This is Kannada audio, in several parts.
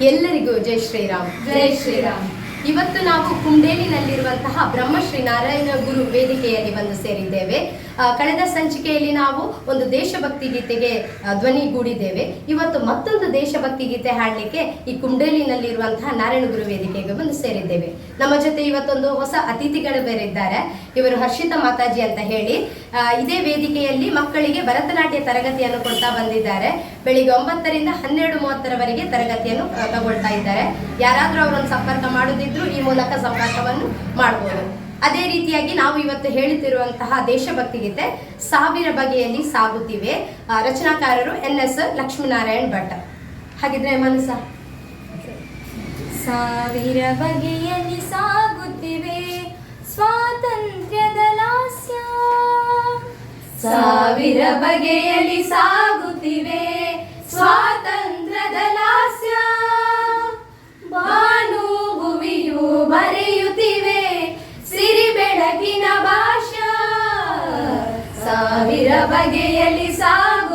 ಎಲ್ಲರಿಗೂ ಜೈ ಶ್ರೀರಾಮ್ ಜೈ ಶ್ರೀರಾಮ್. ಇವತ್ತು ನಾವು ಕುಂಡೇಲಿನಲ್ಲಿರುವಂತಹ ಬ್ರಹ್ಮಶ್ರೀ ನಾರಾಯಣ ಗುರು ವೇದಿಕೆಯಲ್ಲಿ ಬಂದು ಸೇರಿದ್ದೇವೆ ಕಳೆದ ಸಂಚಿಕೆಯಲ್ಲಿ ನಾವು ಒಂದು ದೇಶಭಕ್ತಿ ಗೀತೆಗೆ ಧ್ವನಿ ಧ್ವನಿಗೂಡಿದ್ದೇವೆ ಇವತ್ತು ಮತ್ತೊಂದು ದೇಶಭಕ್ತಿ ಗೀತೆ ಹಾಡಲಿಕ್ಕೆ ಈ ಕುಂಡೇಲಿನಲ್ಲಿರುವಂತಹ ನಾರಾಯಣ ಗುರು ವೇದಿಕೆಗೆ ಬಂದು ಸೇರಿದ್ದೇವೆ. ನಮ್ಮ ಜೊತೆ ಇವತ್ತೊಂದು ಹೊಸ ಅತಿಥಿಗಳು ಬೇರೆ ಇದ್ದಾರೆ. ಇವರು ಹರ್ಷಿತಾ ಮಾತಾಜಿ ಅಂತ ಹೇಳಿ. ಇದೇ ವೇದಿಕೆಯಲ್ಲಿ ಮಕ್ಕಳಿಗೆ ಭರತನಾಟ್ಯ ತರಗತಿಯನ್ನು ಕೊಡ್ತಾ ಬಂದಿದ್ದಾರೆ. ಬೆಳಿಗ್ಗೆ ಒಂಬತ್ತರಿಂದ ಹನ್ನೆರಡು ಮೂವತ್ತರವರೆಗೆ ತರಗತಿಯನ್ನು ತಗೊಳ್ತಾ ಇದ್ದಾರೆ. ಯಾರಾದರೂ ಅವರನ್ನು ಸಂಪರ್ಕ ಮಾಡುದಿದ್ರು ಈ ಮೂಲಕ ಸಂಪರ್ಕವನ್ನು ಮಾಡಬಹುದು ಅದೇ ರೀತಿಯಾಗಿ ನಾವು ಇವತ್ತು ಹೇಳುತ್ತಿರುವಂತಹ ದೇಶಭಕ್ತಿ ಗೀತೆ ಸಾವಿರ ಬಗೆಯಲ್ಲಿ ಸಾಗುತ್ತಿವೆ. ರಚನಾಕಾರರು ಎನ್ ಎಸ್ ಲಕ್ಷ್ಮೀನಾರಾಯಣ್ ಭಟ್. ಹಾಗಿದ್ರೆ ಮನಸ್ಸ. ಸಾವಿರ ಬಗೆಯಲ್ಲಿ ಸಾಗುತ್ತಿವೆ. ಸ್ವಾತಂತ್ರ್ಯದ ಲಾಸ್ಯ. ಸಾವಿರ ಬಗೆಯಲ್ಲಿ ಸಾಗುತ್ತಿವೆ. ಸ್ವಾತಂತ್ರ್ಯದ ಲಾಸ್ಯ. ಸಿರಿ ಬೆಳಕಿನ ಭಾಷಾ ಸಾವಿರ ಬಗೆಯಲ್ಲಿ ಸಾಗುತ್ತಿವೆ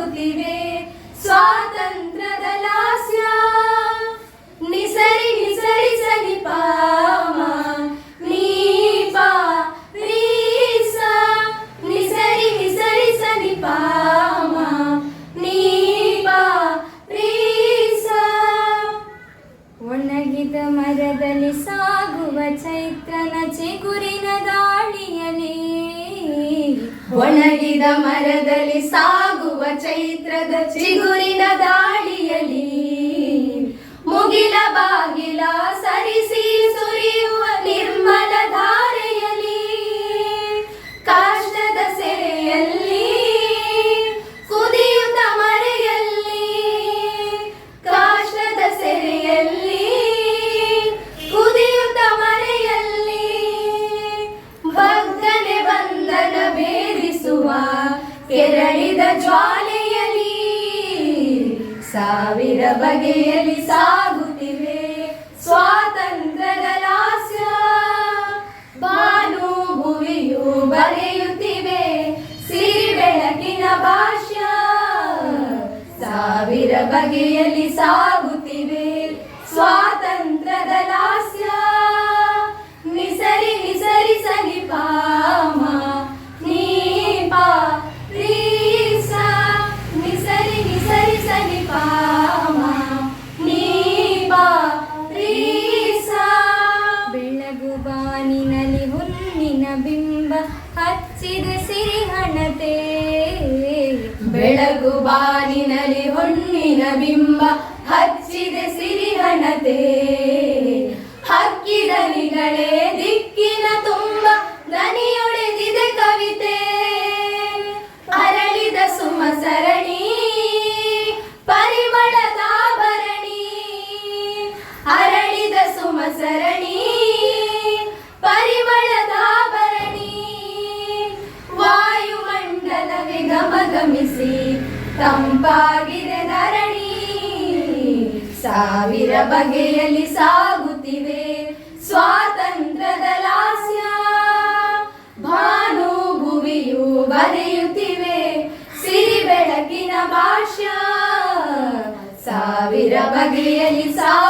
ಒಣಗಿದ ಮರದಲ್ಲಿ ಸಾಗುವ ಚೈತ್ರದ ಚಿಗುರಿನ ದಾಳಿಯಲಿ ಕೆರಳಿದ ಜ್ವಾಲೆಯಲಿ ಸಾವಿರ ಬಗೆಯಲ್ಲಿ ಸಾಗುತ್ತಿವೆ. ಸ್ವಾತಂತ್ರ್ಯದ ಲಾಸ್ಯ ಬಾನು ಭುವಿಯು ಬರೆಯುತ್ತಿವೆ. ಸಿರಿ ಬೆಳಕಿನ ಭಾಷ್ಯ ಸಾವಿರ ಬಗೆಯಲ್ಲಿ ಸಾಗುತ್ತಿವೆ. ಸ್ವಾತಂತ್ರ್ಯದ ಲಾಸ್ಯ, ನಿಸರಿ ನಿಸರಿ ಸನಿ ಹಚ್ಚಿದೆ ಸಿರಿಹಣತೆ ಬೆಳಗು ಬಾನಿನಲ್ಲಿ ಹೊಣ್ಣಿನ ಬಿಂಬ ಹಚ್ಚಿದೆ ಸಿರಿಹಣತೆ ಹಕ್ಕಿದನಿಗಳೇ ತಂಪಾಗಿದೆ ಧರಣಿ. ಸಾವಿರ ಬಗೆಯಲ್ಲಿ ಸಾಗುತ್ತಿವೆ ಸ್ವಾತಂತ್ರ್ಯದ ಲಾಸ್ಯ. ಭಾನು ಭುವಿಯು ಬರೆಯುತ್ತಿವೆ ಸಿರಿ ಬೆಳಕಿನ ಭಾಷ್ಯ. ಸಾವಿರ ಬಗೆಯಲ್ಲಿ ಸಾಗುತ್ತಿವೆ